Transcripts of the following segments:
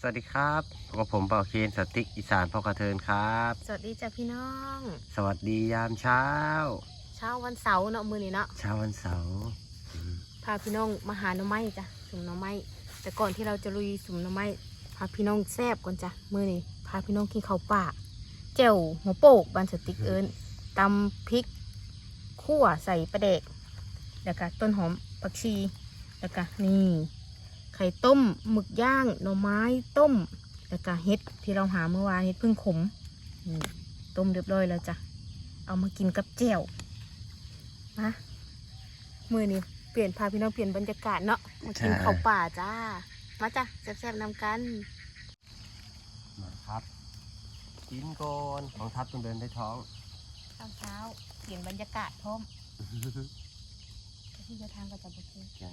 สวัสดีครับพบกับผมเป่าเคนสติกอีสานพ่อกระเทินครับ สวัสดีจ้ะพี่น้อง สวัสดียามเช้า เช้าวันเสาร์เนาะมื้อนี้เนาะเช้าวันเสาร์อืมพาพี่น้องมาหาหน่อไม้จ้ะสุ่มหน่อไม้แต่ก่อนที่เราจะลุยสุ่มหน่อไม้พาพี่น้องแซบก่อนจ้ะมื้อนี้พาพี่น้องกินข้าวป่าแจ่วหัวโปกบานสติกเอิญตำพริกขั่วใส่ปลาแดกแล้วก็ต้นหอมผักชีแล้วก็นี่ ไข่ต้มหมึกย่างหน่อไม้ต้มแล้วก็เห็ดที่เราหาเมื่อวานเห็ดพึ่งขมนี่ต้มเรียบร้อยแล้วจ้ะเอามากินกับแจ่วนะมือนี้เปลี่ยนพาพี่น้องเปลี่ยนบรรยากาศเนาะมากินข้าวป่าจ้ามาจ้ะแซ่บๆนำกันมาครับกินก่อนของทัพต้องเดินได้ท้องตอนเช้าเปลี่ยนบรรยากาศพร้อมที่จะทางก็จะบุกจ้า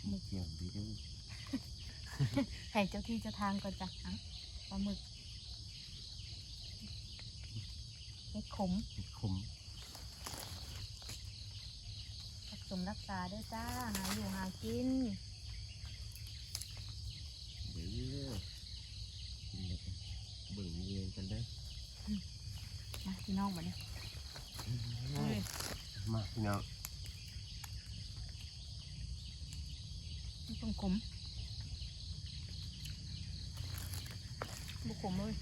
ไม่ เกี่ยวดีด้วยให้เจ้าที่เจ้าทางก่อนจ้ะอะปลาหมึกเห็ดขมขมผสมรักษาด้วยจ้า หาอยู่หากินเดี๋ยวกินเลยกันเบิ่งเรียนกันเลยมาพี่น้องมาเนี่ยมาพี่น้อง มัน ต้องขมบุขมเลย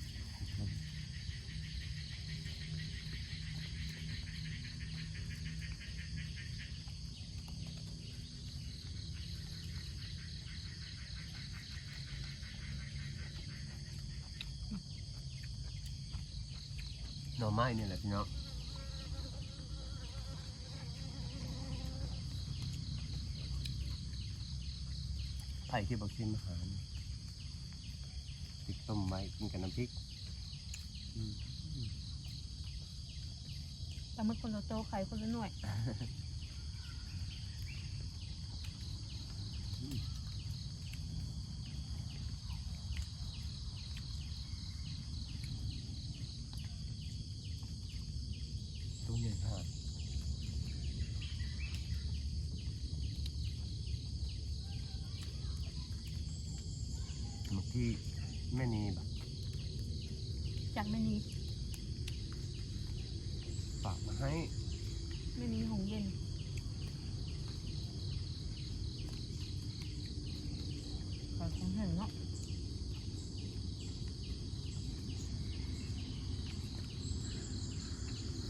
หน่อไม้เนี่ยแหละพี่น้อง ไผ่ที่บอกชิมอาหารพริกต้มไว้กินกับน้ำพริกอืมปลาหมึกคนละโตไข่คนละหน่วย ตัวใหญ่มาก เมื่อกี้แม่นีแบบจากแม่นี้ฝากมาให้แม่นี้หงเย็น ขอของเห็นเนาะ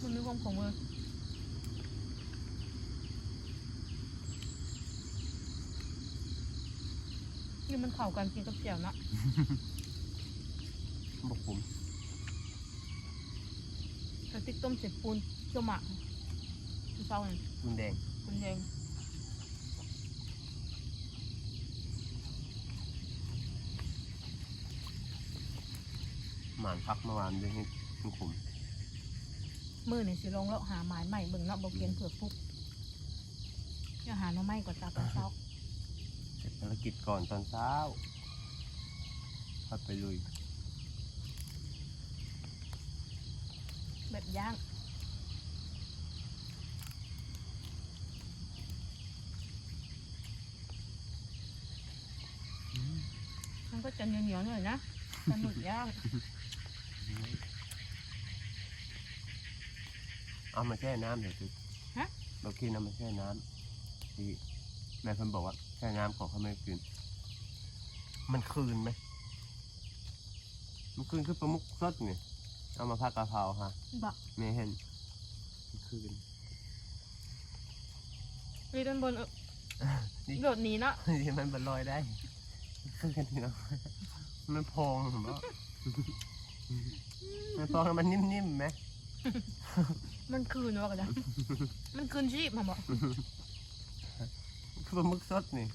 มันมีความขมเลยนี่มันเข่ากันกินกับเจียวเนาะบอกผมกระติกต้มเสร็จปูนเจียวหมักที่เศร้าเนี่ยคุณแดงมันแดงหมานพักเมื่อวานด้วยให้คุณขุมมือนี่สิลงแล้วหาไม้ใหม่เบิ่งเนาะบ่เพียนเผือกปุ๊บอย่าหาหน่อไม้ก่อนตาตอนเช้า เสร็จภารกิจก่อนตอนเช้าพัดไปลุย แบบย่างมันก็จะเหนียวๆหน่อยนะปลาหมึกย่างเอามาแช่น้ำเดี๋ยวสิฮะ เรากินเอามาแช่น้ำที่แม่เพิ่นบอกว่า แช่น้ำก่อนเขาไม่กินมันคืนไหม มันคืนคือปลาหมุกสดนี่เอามาผัดกะเพราฮะบอกไม่เห็นมันคืนมีด้านบนเออนี่โดดหนีเนาะที่มันบรลอยได้คืนกันทีเนาะมันพองผมว่ามันพองแล้วมันนิ่มๆไหมมันคืนวะกันจ้ะมันคืนชีพมาบอกคือ ปลาหมึกสดนี่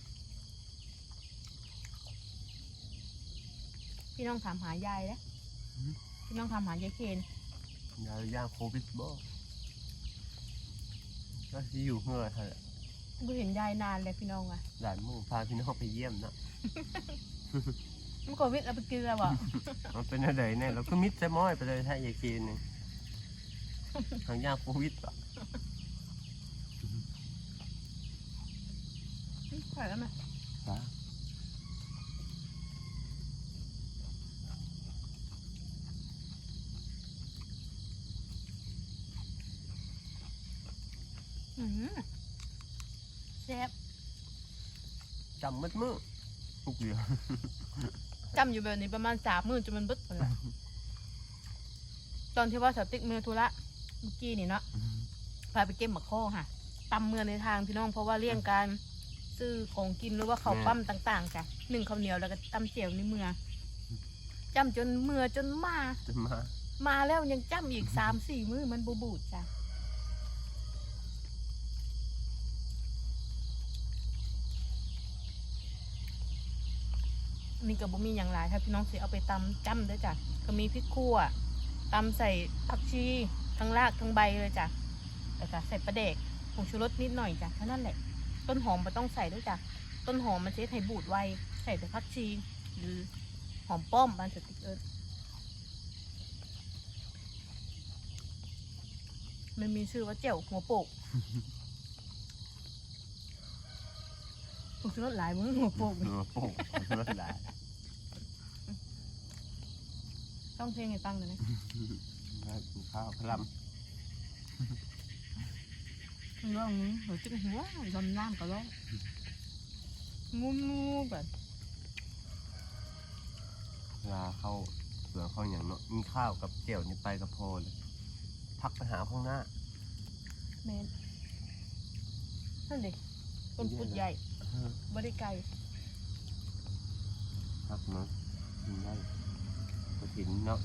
พี่น้องถามหายายนะพี่น้องถามหายายเคนยาย่างโควิดบ่ก็สิอยู่เมื่อเถอะกูเห็นยายนานเลยพี่น้องอะหลานมึงพาพี่น้องไปเยี่ยมเนาะมันโควิดเอาไปกินแล้วบอกมันเป็นอะไรเนี่ยเราก็มิดใส่ม้อยไปเลยถ้ายายกีนนี่ทางย่างโควิดอะ ใส่แล้วไหมจ้าอื้อหือแซ่บจำมืดมืดทุกเดือนจำอยู่แบบนี้ประมาณสามมื้อจนมันเบึดหมดละตอนที่ว่าสติ๊กมือธุระเมื่อกี้นี่เนาะพาไปเก็บหมะข้อค่ะตำเมือในทางพี่น้องเพราะว่าเลี่ยงการ ซื้อของกินหรือว่าเขาวปั้มต่างๆจ้ะหนึ่งข้าวเหนียวแล้วก็ตำเจียวในเมือจำจนเมือจนมา จะมามาแล้วยังจำอีกสามสี่มือมันบูบูดจ้ะอันนี่ก็บ่มีอย่างไรถ้าพี่น้องสิเอาไปตำจำเด้อจ้ะก็มีพริกขั่วตำใส่ผักชี ทั้งรากทั้งใบเลยจ้ะแล้วก็ใส่ปลาเด็กผงชูรสนิดหน่อยจ้ะเท่านั้นแหละ ต้นหอมไม่ต้องใส่ด้วยจ้ะ ต้นหอมมันจะให้บูดไว ใส่แต่ผักชี หรือหอมป้อมบานสติกเอิร์ธมันมีชื่อว่าเจียวหัวโปกผงชูรสหลายมึงหัวโปกเนื้อโป่งเนื้อหลายต้องเพลงให้ฟังเลยนะแล้วกินข้าวพลัม ร้องหัวจิ้หัวดำน้ำก็ร้องงูงูแบบลาเข้าเสือเข้าอย่างเนาะมีข้าวกับเจียวนี่ไปกับพอเลยพักไปหาข้างหน้าแมนนั่นเด็กต้นพุดใหญ่บริไกลพักเนาะกินได้กระถินเนาะ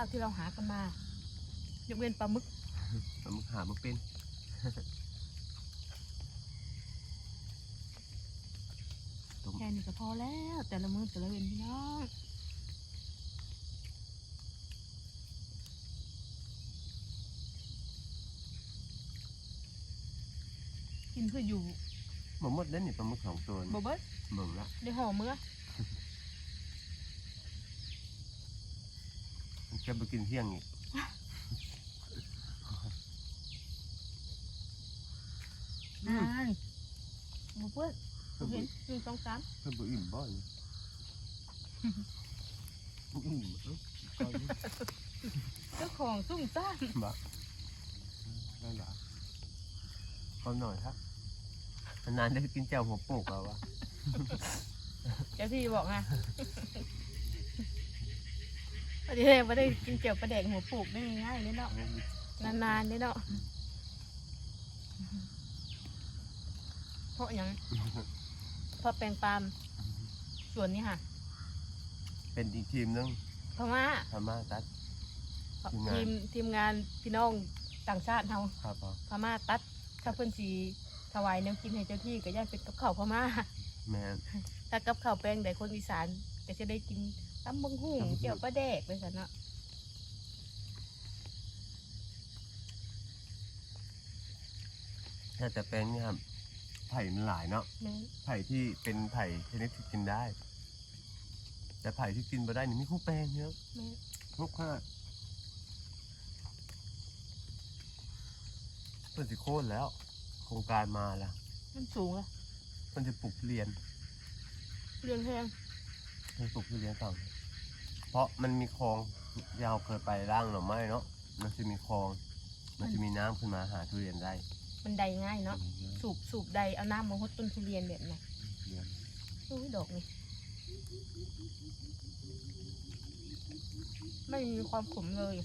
ข้าวที่เราหากันมายกเว้นปลาหมึกมันมึกหามาเป็นต้มแค่นี้ก็พอแล้ว แต่ละมื้อแต่ละเว้นพี่น้องกินเพื่ออยู่หมดหมดเล่นนี่ปลาหมึกสองตัวนี่บ่เบิดเบิ่งละได้ห่อมื้อ มัน จะไปกินเที่ยงอีกอืมอ่านบ่เบิดบ่เห็นหนึ่งสองสามเพิ่นบ่อิ่มบ่นี่บ่อิ่มเอ้าก่อนนี่เจ้าของซุ่มซ่ามบ่ได้หรอขอหน่อยครับนานๆได้กินแจ่วหัวโปกแล้ววะ เจ้าที่บอกไง พอดีเลยไม่ได้กินเจียวปลาแดกหัวปลูกได้ง่ายๆเลยเนาะนานๆเลยเนาะเพราะหยังเพราะแปลงปาล์มส่วนนี้ค่ะเป็นอีกทีมนึงพม่าพม่าตัด ทีมงานทีมทีมงานพี่น้องต่างชาติเฮาครับผมพม่าตัดถ้าเพิ่นสีถวายแนวกินให้เจ้าที่ก็ย่านเป็นกับข้าวพม่าแม่นถ้ากับข้าวแปลงแต่คนอีสานก็จะได้กิน ตำบังหุ่งเจียวปลาแดกไปสันเนาะถ้าจะเป็นเนี่ยครับไผ่มันหลายเนาะแม่นไผ่ที่เป็นไผ่ชนิดที่กินได้ แต่ไผ่ที่กินมาได้นี่มีคู่แปลงเยอะแม่นลูกค้าเพิ่นสิโค่นแล้ว โครงการมาแล้วมันสูงละเพิ่นจะปลูกทุเรียนเรื่องแพงเพิ่นปลูกทุเรียนต่างเพ ราะมันมีคลองยาวเคยไปร่างหน่อไม้เนาะมันจะมีคลอง มันจะมีน้ำขึ้นมาหาทุเรียนได้มันใดง่ายเนาะสูบสูบใดเอาน้ำมาหดต้นทุเรียนแบบไหนเรียนอุ้ยดอกนี่ไม่มีความขมเลย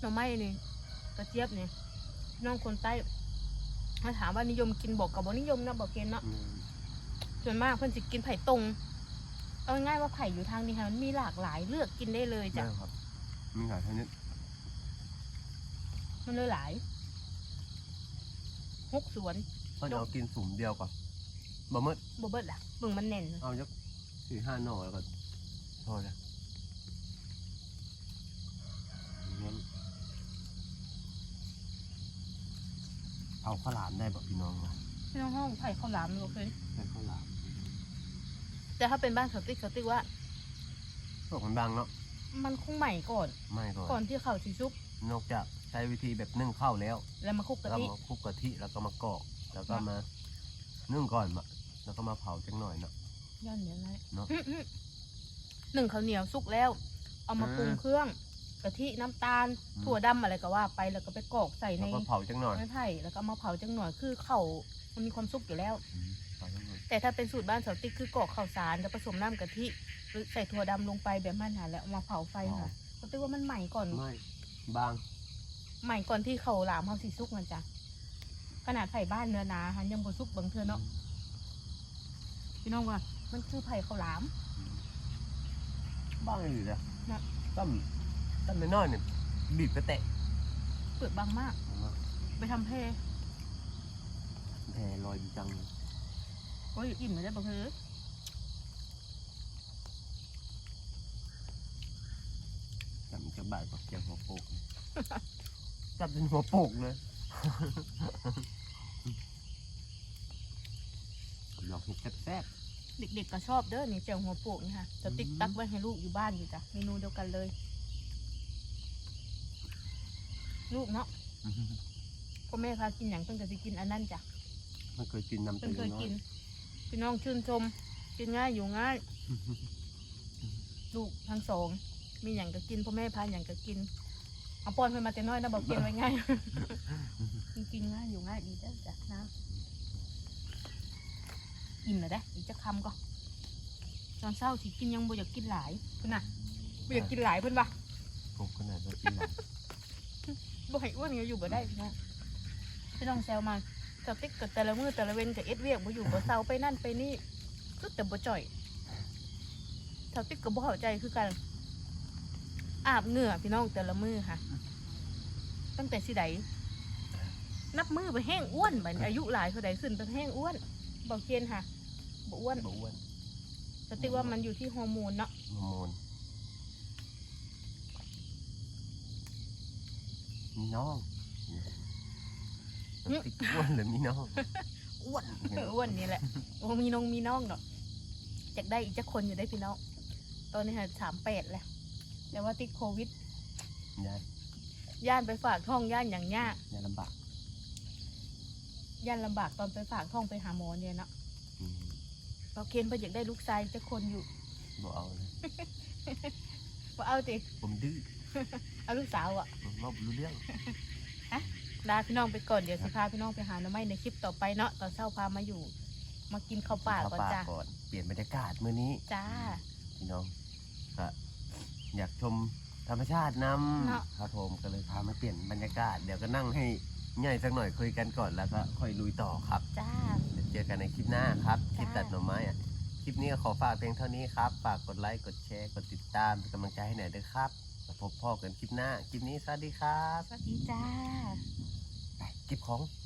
หน่อไม้นี่กระเจี๊ยบนี่น้องคนใต้มาถามว่านิยมกินบอกกับบ่นิยมนะบอกเกณฑ์เนาะอืมส่วนมากเพื่อนจะกินไผ่ตรงเอาง่ายๆว่าไผ่อยู่ทางนี้ค่ะมันมีหลากหลายเลือกกินได้เลยจ้ะแม่ครับ มีหลายชนิดมันเลยหลายหกสวนเพิ่นเอากินสุ่มเดียวก่อนบ่หมืดบ่เบิดล่ะเบิ่งมันแน่นเอาจักสี่ห้าหน่อแล้วก็พอแล้วงั้น เอาข้าวหลามได้บ่พี่น้องวะพี่น้องห้องไผ่ข้าวหลามบ่เคยใช้ข้าวหลามแต่ถ้าเป็นบ้านเขาติ๊กเขาติ๊กว่าพวกมันบางเนาะมันคงใหม่ก่อน ไม่ก่อนก่อนที่เขาสิซุกนอกจากใช้วิธีแบบนึ่งข้าวแล้วแล้วมาคลุกกะแล้วทิมาคลุกกะทิแล้วก็มากรอกแล้วก็มานึ่งก่อนมาแล้วก็มาเผาจังหน่อยเนาะย้อนเดี๋ยวนะเนาะอื้ออื้อหนึ่งข้าวเหนียวสุกแล้ว เอามาอ่าปรุงเครื่องกะทิน้ำตาลอืม ถั่วดำอะไรก็ว่าไปแล้วก็ไปกรอกใส่ในแล้วก็เผาจังหน่อยไม้ไผ่แล้วก็เอามาเผาจังหน่อยคือเขามันมีความสุกอยู่แล้ว อืมเผาจังหน่อยแต่ถ้าเป็นสูตรบ้านเสาติ๊กคือกรอกข้าวสารแล้วผสมน้ำกะทิหรือใส่ถั่วดำลงไปแบบนั้นนะแล้วเอามาเผาไฟค่ะเขาติ๊กว่ามันใหม่ก่อนไม่บางใหม่ก่อนที่เขาหลามเขาสีสุกมันจ้ะขนาดไผ่บ้านเนื้อหนาหันยังบ่สุกบางเทือเนาะพี่น้องว่า มันคือไผ่ข้าวหลามบ้างอยู่แล้วนะ ตั้ม ตั้มน้อยๆเนี่ยบีบกระเตะเปลือกบางมาก ไปทำเพแพรลอยดีจังเลยโอ้ยอิ่มเลยได้บ่เฮ้ยจับมันจะบาดกับเกียงหัวโปกจับเป็นหัวโปกเลยลองเห็ดแซ่บเด็กๆก็ชอบเด้อนี่แจ่วหัวโปกนี่ค่ะจะติ๊กอืมตักไว้ให้ลูกอยู่บ้านอยู่จ้ะเมนูเดียวกันเลย ลูกเนาะๆพ่อแม่พากินอย่างเพิ่นก็สิกินอันนั้นจ้ะมันเคยกินน้ำเพิ่ตันวเคยน้อยกินพี่น้องชื่นชม กินง่ายอยู่ง่าย ลูกทั้งสอง มีอย่างก็กินพ่อแม่พาอย่างก็กินเอาป้อนเพิ่นมาแต่น้อยนะบอกกินไว้ง่ายกินกินง่ายอยู่ง่ายดีจ้ะจ้ะนะอิ่มเลยได้ออีกจะคำก็ตอนเช้าสิกินยังบ่อยากกินหลายเพิ่นน่ะบ่อยากกินหลายเพิ่นว่าผมขนาดว่ากินหลาย บ่ให้อ้วนก็อยู่บ่ได้พี่น้องพี่น้องแซวมาสติ๊กกับแต่ละมือแต่ละเว้นกับเอ็ดเวียกบ่อยู่บ่เซาไปนั่นไปนี่ก็แต่บ่จ่อยสติ๊กก็บ่เข้าใจคือกันอาบเหงื่อพี่น้องแต่ละมือค่ะ ตั้งแต่สิใดนับมือไปแห้งอ้วนบัดนี้อายุหลายเท่าใดขึ้นไปแห้งอ้วนบอกเกณฑ์ค่ะบ่อ้วนบ่อ้วนสติ๊กว่ามันอยู่ที่ฮอร์โมนเนาะฮอร์โมน มีน้องติดอ้วนหรือมีน้องอ้วนอ้วนนี่แหละโอ้มีน้องมีน้องเนาะอยากได้อีกจักคนอยู่ได้พี่น้องตอนนี้ค่ะสามแปดแล้วแต่ว่าติดโควิดยายย่านไปฝากท้องย่านอย่างยากยายลำบากย่านลำบากตอนไปฝากท้องไปหาหมอเนี่ยเนาะอืมเราเคนไปอยากได้ลูกชายจักคนอยู่บ่เอาเลยว่าเอาติผมดื้อ เอาลูกสาวอะผมว่าบ่รู้เรื่องลาพี่น้องไปก่อนเดี๋ยวสิพาพี่น้องไปหาหน่อไม้ในคลิปต่อไปเนาะตอนเช้าพามาอยู่ มากินข้าวป่าก่อนเข้จ้าก่อนเปลี่ยนบรรยากาศมื้อนี้จ้าพี่น้องก็อยากชมธรรมชาตินเนาะำครับผมก็เลยพามาเปลี่ยนบรรยากาศ เดี๋ยวก็นั่งให้ใหญ่สักหน่อยคุยกันก่อนแล้วก็ค่อยลุยต่อครับจ้าเดี๋ยวเจอกันในคลิปหน้าครับคลิปจ้าตัดหน่อไม้อะคลิปนี้ก็ขอฝากเพียงเท่านี้ครับ ฝากกดไลค์ กดแชร์ กดติดตามเป็นกำลังใจให้หน่อยด้วยครับแล้ว พบพ่อกันคลิปหน้า คลิปนี้สวัสดีครับ สวัสดีจ้า ไปเก็บของจ